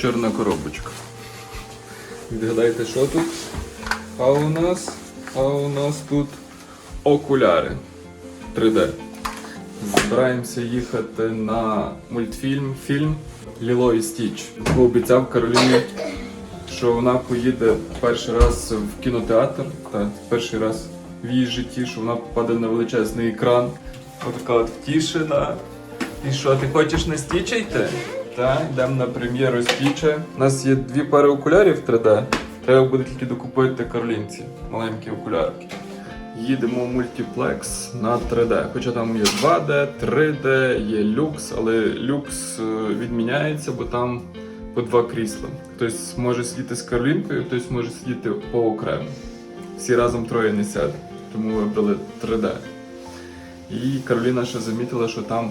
чорна коробочка. Відгадайте, що тут? А у нас, а у нас тут окуляри 3D. Збираємося їхати на мультфільм, фільм Ліло і Стіч. Пообіцяв Кароліні, що вона поїде перший раз в кінотеатр, та перший раз в її житті, що вона попаде на величезний екран. Отака от втішена. І що, ти хочеш на Стіча йти? Так, йдемо на прем'єру Стіча. У нас є дві пари окулярів 3D. Треба буде тільки докупити Каролінці маленькі окулярки. Їдемо в мультиплекс на 3D. Хоча там є 2D, 3D, є люкс, але люкс е, відміняється, бо там по два крісла. Хтось може сидіти з Каролінкою, хтось може сидіти по окремо. Всі разом троє не сядуть, тому вибрали 3D. І Кароліна ще замітила, що там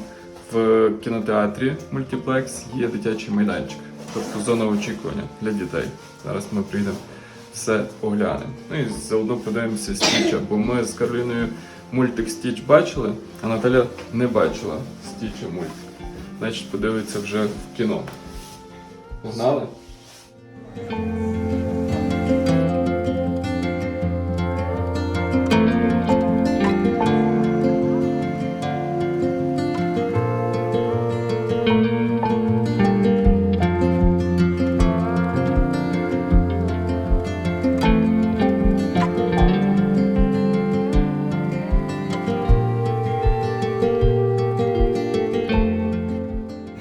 в кінотеатрі мультиплекс є дитячий майданчик, тобто зона очікування для дітей. Зараз ми прийдемо все оглянемо. Ну і заодно подивимося Стіча, бо ми з Кароліною мультик Стіч бачили, а Наталя не бачила Стіча мультик. Значить, подивиться вже в кіно. Погнали?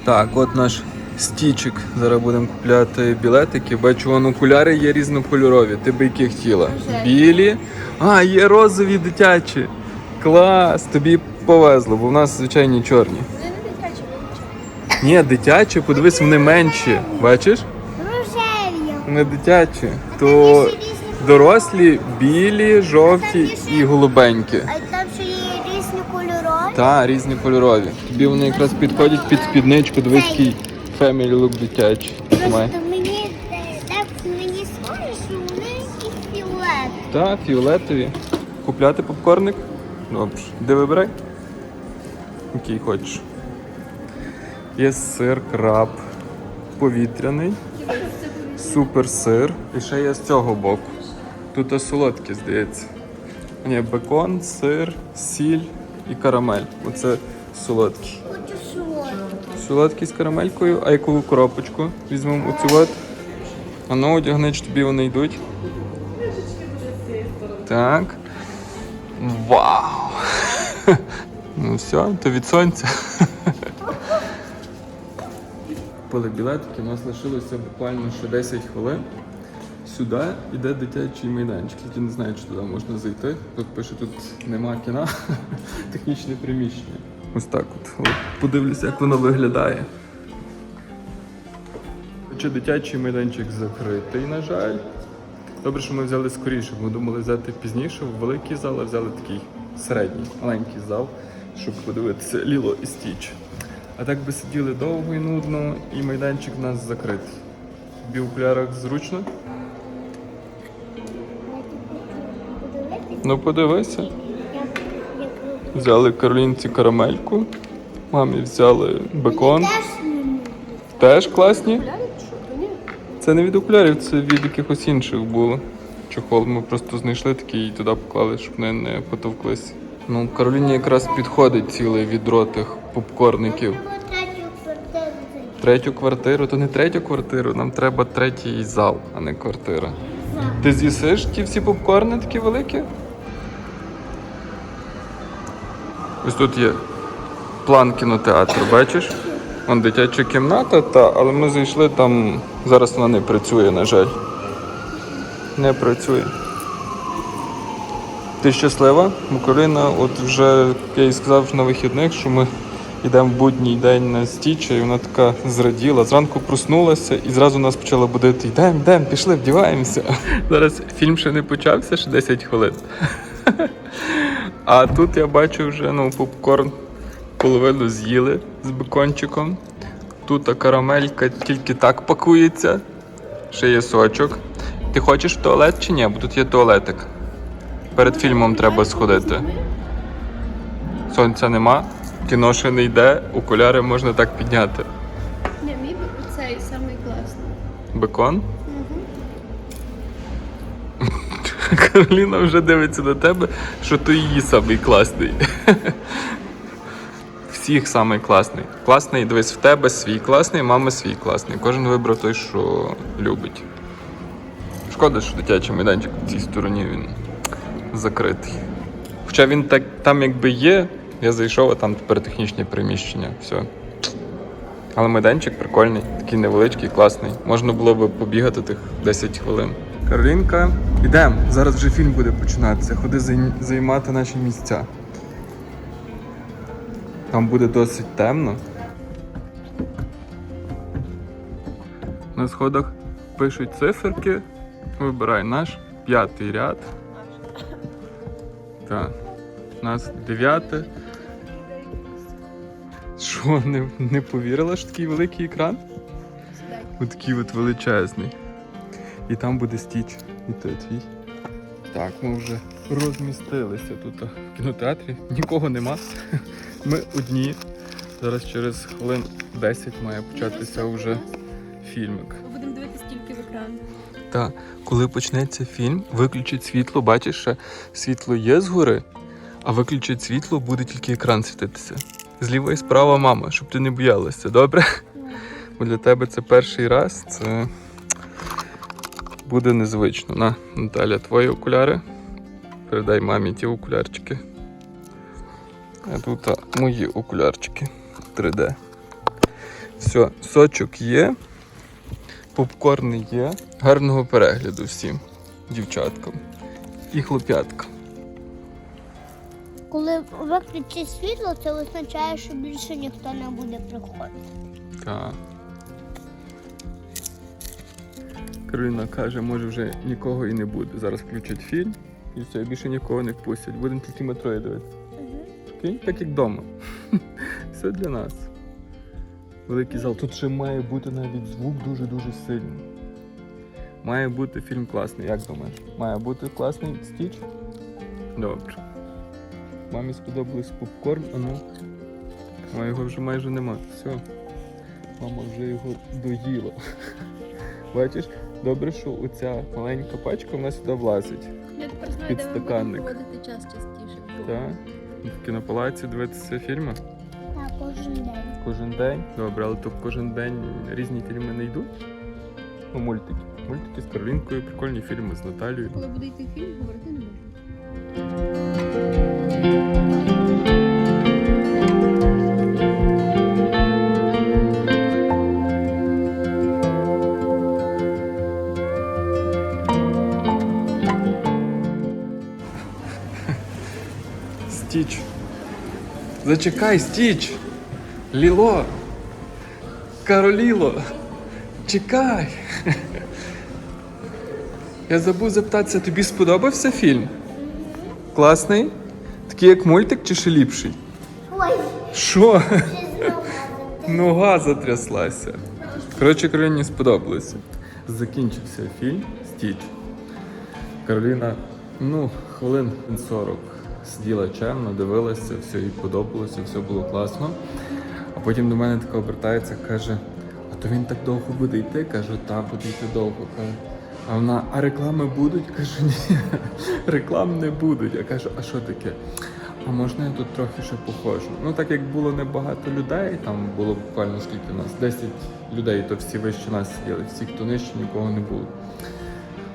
Так, от наш стічик. Зараз будемо купляти білетики. Бачу, вон окуляри є різнокольорові. Ти би які хотіла? Білі. А, є розові дитячі. Клас! Тобі повезло, бо в нас звичайні чорні. Вони не дитячі, вони Ні, дитячі, подивись, вони менші. Бачиш? Рожеві. Вони дитячі. То дорослі, білі, жовті і голубенькі. А там ще є різні кольорові. Та, різні кольорові. Тобі вони якраз підходять під спідничку, дивись, який Family Look дитячий. Тримай. Просто мені е, так мені схоже, що вони якісь фіолет. Та, фіолетові. Купляти попкорник? Добре. Де вибирай? Який хочеш. Є сир, краб, повітряний, супер сир. І ще є з цього боку. Тут солодкі, здається. Ні, бекон, сир, сіль і карамель. Оце солодкі. Хочу. Солодкі з карамелькою, а яку коробочку візьмемо оцю от. А ну, одягни, чи тобі вони йдуть. Так. Вау! Ну все, то від сонця. Купили білетики, у нас лишилося буквально ще 10 хвилин. Сюди йде дитячий майданчик. Тільки не знаю, чи туди можна зайти. Тут пише, тут нема кіна. Технічне приміщення. Ось так от. от. Подивлюся, як воно виглядає. Хоча дитячий майданчик закритий, на жаль. Добре, що ми взяли скоріше. Ми думали взяти пізніше в великий зал, а взяли такий середній, маленький зал, щоб подивитися Ліло і Стіч. А так би сиділи довго і нудно, і майданчик у нас закритий. В окулярах зручно? Ну подивися. Взяли Каролінці карамельку, мамі взяли бекон. теж. Теж класні? Це не від окулярів, це від якихось інших було. Чохол ми просто знайшли такий і туди поклали, щоб вони не потовклись. Ну, Кароліні якраз підходить ціле відро тих попкорників. Третю квартиру. Третю квартиру, то не третю квартиру, нам треба третій зал, а не квартира. Ти з'їсиш ті всі попкорни такі великі? Ось тут є план кінотеатру, бачиш? Вон дитяча кімната, та, але ми зайшли там. Зараз вона не працює, на жаль. Не працює. Ти щаслива? Миколіна, от вже я їй сказав на вихідних, що ми йдемо в будній день на стіча, і вона така зраділа. Зранку проснулася і зразу нас почала будити. Йдемо, йдемо, пішли, вдіваємося. Зараз фільм ще не почався, ще 10 хвилин. А тут я бачу вже ну, попкорн половину з'їли з бекончиком. Тут карамелька тільки так пакується. Ще є сочок. Ти хочеш в туалет чи ні? Бо тут є туалетик. Перед фільмом треба сходити. Сонця нема, кіно ще не йде, окуляри можна так підняти. Ні, мій би цей самий класний. Бекон? Кароліна вже дивиться на тебе, що то її самий класний. Всіх самий класний. Класний, дивись, в тебе свій класний, мами свій класний. Кожен вибрав той, що любить. Шкода, що дитячий майданчик в цій стороні він закритий. Хоча він так там якби є, я зайшов, а там тепер технічне приміщення. Все. Але майданчик прикольний, такий невеличкий, класний. Можна було б побігати тих 10 хвилин. Каролінка, йдемо. Зараз вже фільм буде починатися. Ходи займати наші місця. Там буде досить темно. На сходах пишуть циферки. Вибирай наш п'ятий ряд. Так. У нас дев'яте. Що, не, не повірила, що такий великий екран? Отакий от величезний. І там буде стіч. І той твій. Так, ми вже розмістилися тут в кінотеатрі. Нікого нема. Ми одні. Зараз через хвилин 10 має початися вже фільмик. Будемо дивитися тільки в екран. Та коли почнеться фільм, виключить світло, бачиш, що світло є згори, а виключить світло, буде тільки екран світитися. Зліва і справа мама, щоб ти не боялася, добре? Бо для тебе це перший раз, це буде незвично. На, Наталя, твої окуляри. Передай мамі ті окулярчики. А тут а, мої окулярчики 3D. Все, сочок є. Попкорн є. Гарного перегляду всім дівчаткам і хлоп'яткам. Коли виключить світло, це означає, що більше ніхто не буде приходити. Так. Кароліна каже, може вже нікого і не буде. Зараз включать фільм і все, більше нікого не впустять. Будемо тільки метро дивитися. Окей? Так як вдома. Все для нас. Великий зал. Тут ще має бути навіть звук дуже-дуже сильний. Має бути фільм класний, як думаєш? Має бути класний стіч? Добре. Мамі сподобався попкорн, а ну. А його вже майже нема. Все. Мама вже його доїла. Бачиш, добре, що оця маленька пачка в нас сюди влазить. Я тепер знаю, де ми Підстаканник. будемо проводити час частіше. Так? В кінопалаці дивитися фільми Так, кожен день. кожен день. Добре, але то кожен день різні фільми не йдуть. Ну, мультики. Мультики з Каролінкою, прикольні фільми з Наталією. Коли буде йти фільм, говорити не можна. Зачекай, Стіч. Ліло. Кароліло. Чекай. Я забув запитатися, тобі сподобався фільм? Класний? Такий як мультик чи ще ліпший? Ой, Що? Нога затряслася. Коротше, Кароліні сподобалося. Закінчився фільм Стіч. Кароліна, ну, хвилин 40 сиділа чемно, дивилася, все їй подобалося, все було класно. А потім до мене така обертається, каже: а то він так довго буде йти? Кажу, та буде йти довго. Каже, а вона, а реклами будуть? Кажу, ні, реклам не будуть. Я кажу, а що таке? А можна я тут трохи ще похожу? Ну так як було небагато людей, там було буквально скільки у нас? 10 людей, то всі вище нас сиділи, всі, хто нижче, нікого не було.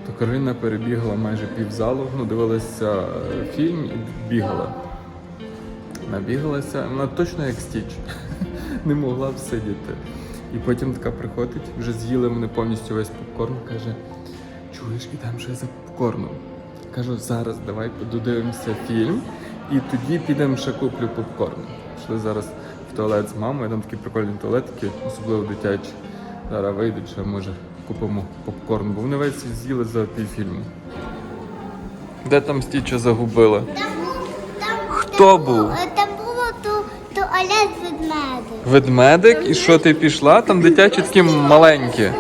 То Кароліна перебігла майже півзалу, ну, дивилася е, фільм і бігала. Набігалася, вона точно як стіч, не могла всидіти. І потім така приходить, вже з'їли вони повністю весь попкорн, каже: чуєш, ідемо ще за попкорном. Кажу, зараз давай додивимося фільм і тоді підемо ще куплю попкорн. Пішли зараз в туалет з мамою, там такі прикольні туалетки, особливо дитячі. Зараз вийдуть, ще може купимо попкорн, бо вони весь з'їли за півфільму. Де там стіча загубила? Там був, там, Хто там був? Там було ту, туалет ведмедик. Ведмедик, і що ти пішла? Там дитячі такі маленькі.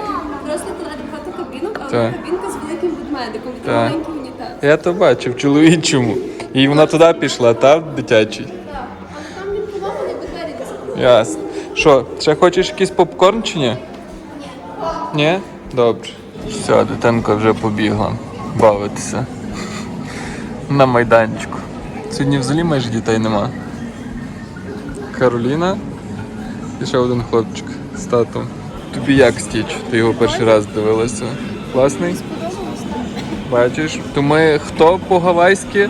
Просто туалет багато кабінок, а Так. кабінка з великим ведмедиком, і Так. маленький унітаз. Я то бачив, чоловічому. І вона туди пішла, та дитячий. Так. А там він поламаний, бо двері не. Ясно. Що, ще хочеш якийсь попкорн чи ні? Ні? Добре. Все, дитинка вже побігла бавитися на майданчику. Сьогодні взагалі майже дітей нема. Кароліна і ще один хлопчик з татом. Тобі як стіч? Ти його перший раз дивилася. Класний? Бачиш? То ми хто по-гавайськи?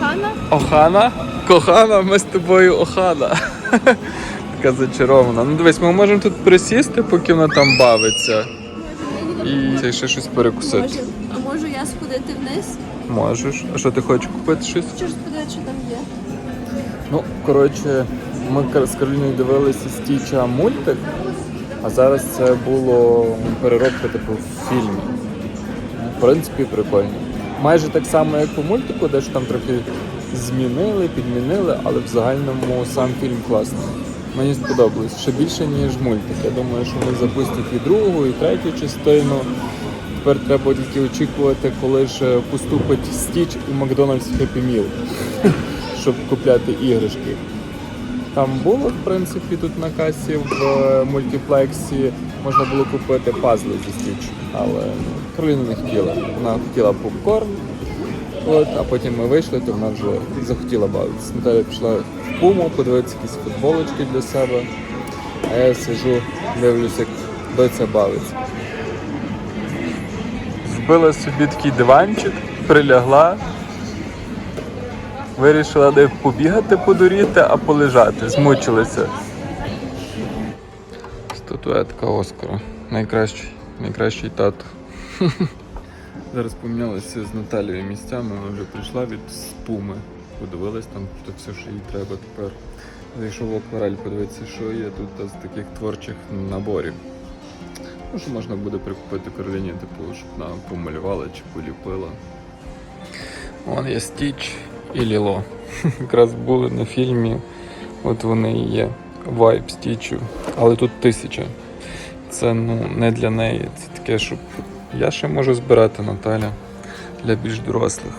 Хана? Охана? Кохана, ми з тобою Охана. Така зачарована. Ну дивись, ми можемо тут присісти, поки вона там бавиться. І це ще щось перекусити. Може. А можу я сходити вниз? Можеш. А що ти хочеш купити щось? Хочу ж подивитися, що там є. Ну, коротше, ми з Кароліною дивилися Стіча мультик, а зараз це було переробка типу в фільмі. В принципі, прикольно. Майже так само, як по мультику, де ж там трохи змінили, підмінили, але в загальному сам фільм класний. Мені сподобалось ще більше, ніж мультик. Я думаю, що вони запустять і другу, і третю частину. Тепер треба тільки очікувати, коли ж поступить Стіч у Макдональдс Happy Meal, щоб купляти іграшки. Там було, в принципі, тут на касі в е, мультиплексі можна було купити пазли зі Стіч, але ну, Кароліна не хотіла. Вона хотіла попкорн, от, а потім ми вийшли, то вона вже захотіла бавитися. Наталя пішла в пуму, подивитися якісь футболочки для себе, а я сижу, дивлюся, як доця бавиться. Збила собі такий диванчик, прилягла. Вирішила не побігати, подуріти, а полежати. Змучилася. Статуетка Оскара. Найкращий, найкращий тато. Зараз помінялися з Наталією місцями, вона вже прийшла від спуми. Подивилась там, то все, що їй треба тепер. Зайшов в акварель, подивитися, що є тут з таких творчих наборів. Ну, що можна буде прикупити Кароліні, типу, щоб вона помалювала чи поліпила. Вон є Стіч і Ліло. Якраз були на фільмі, от вони і є. Вайб Стічу. Але тут тисяча. Це ну, не для неї. Це таке, щоб я ще можу збирати Наталя для більш дорослих.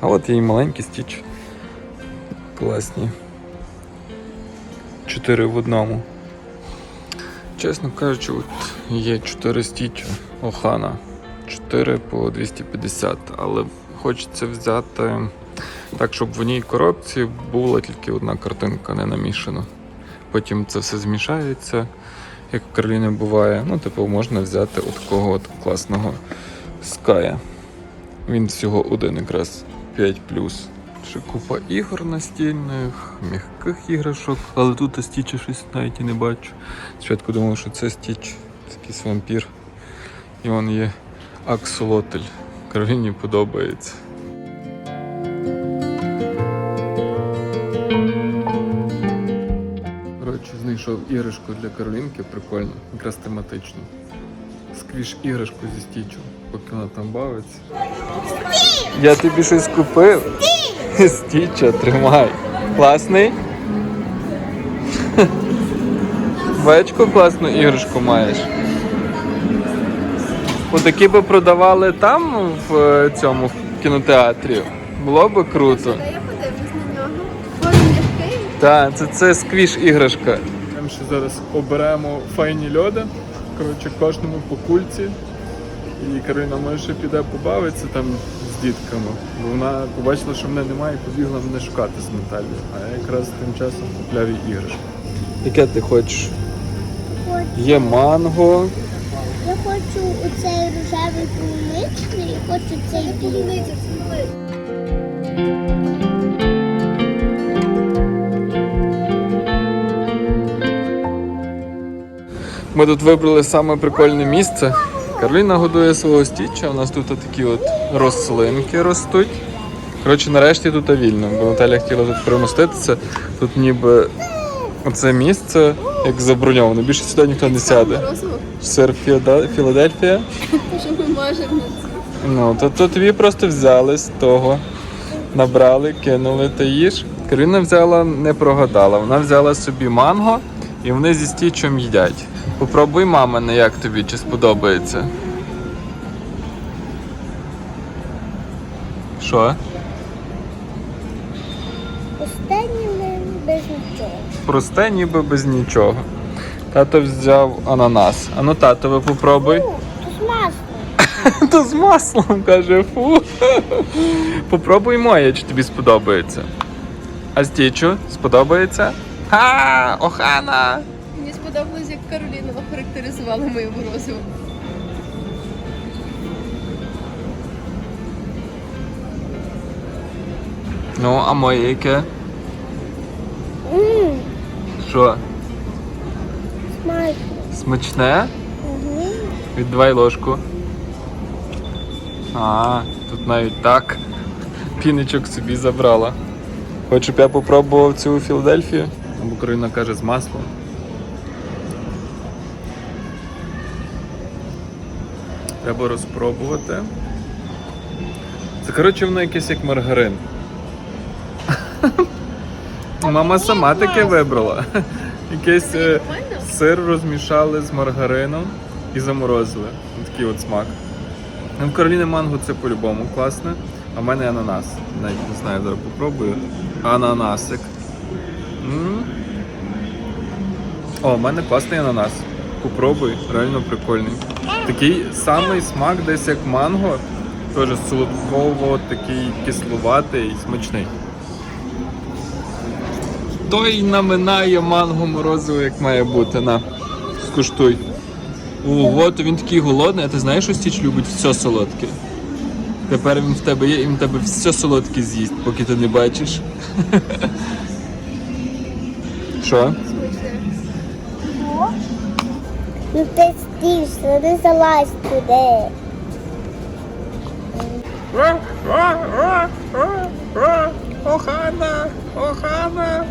А от є і маленький стіч. Класні. Чотири в одному. Чесно кажучи, от є 4 стічі Охана. 4 по 250, але хочеться взяти так, щоб в одній коробці була тільки одна картинка, не намішана. Потім це все змішається, як у Карліни буває. Ну, типу, можна взяти от такого от класного ская. Він всього один якраз 5 Ще купа ігор настільних, м'яких іграшок, але тут стіча щось навіть і не бачу. Спочатку думав, що це стіч, це якийсь вампір. І вон є аксолотль. Кароліні подобається. Коротше, знайшов іграшку для Каролінки, прикольно, якраз тематично. Сквіш іграшку зі стічу, поки вона там бавиться. Я тобі щось купив. Стіча, тримай. Класний? Бачку класну іграшку маєш. Отакі би продавали там, в е, цьому в кінотеатрі. Було би круто. Так, це, це сквіш іграшка. Ми ще зараз оберемо файні льоди. Коротше, кожному по кульці. І Карина може ще піде побавитися там з дітками. Бо вона побачила, що мене немає, і побігла мене шукати з Наталією. А я якраз тим часом купляв їй іграшку. Яке ти хочеш? Хочу- Є манго. Я хочу оцей рожевий полуничний і хочу цей білий. Ми тут вибрали саме прикольне місце. Кароліна годує свого стіча. У нас тут такі от рослинки ростуть. Коротше, нарешті тут вільно, бо Наталя хотіла тут примоститися. Тут ніби оце місце як заброньовано. Більше сюди ніхто не сяде. Сир Філадельфія. що ми можемо. Ну, то, то тобі просто взяли з того, набрали, кинули та їж. Кароліна взяла, не прогадала. Вона взяла собі манго і вони зі стічем їдять. Попробуй мамине, як тобі, чи сподобається. Що? Останніми без нічого. Просте, ніби без нічого. Тато взяв ананас. А ну тато, ви попробуй. Фу, тут масло. То з маслом каже, фу. Попробуй моє, чи тобі сподобається. А стічу, сподобається? Ха! Охана! Сподобалось, як Кароліна охарактеризувала мою морозиву. Ну, а моє яке? Ммм, Що? смачно. Смачне? Угу. Віддавай ложку. А, тут навіть так. Піничок собі забрала. Хоч щоб я попробував цю Філадельфію. Або Карина каже з маслом. Треба розпробувати. Це, коротше, воно якесь як маргарин. Мама сама таке вибрала. Якийсь е, сир розмішали з маргарином і заморозили. Такий от смак. Ну, в Кароліни манго це по-любому класне. А в мене ананас. Навіть не знаю, зараз попробую. Ананасик. М. О, в мене класний ананас. Попробуй, реально прикольний. Такий самий смак десь як манго. Теж солодково, такий кисловатий, смачний. Той наминає манго морозиво, як має бути. На, скуштуй. Ого, то він такий голодний, а ти знаєш, що Стіч любить все солодке. Тепер він в тебе є і він в тебе все солодке з'їсть, поки ти не бачиш. Що? Смачне. Ну ти стійся, не залазь туди. Охана! Охана!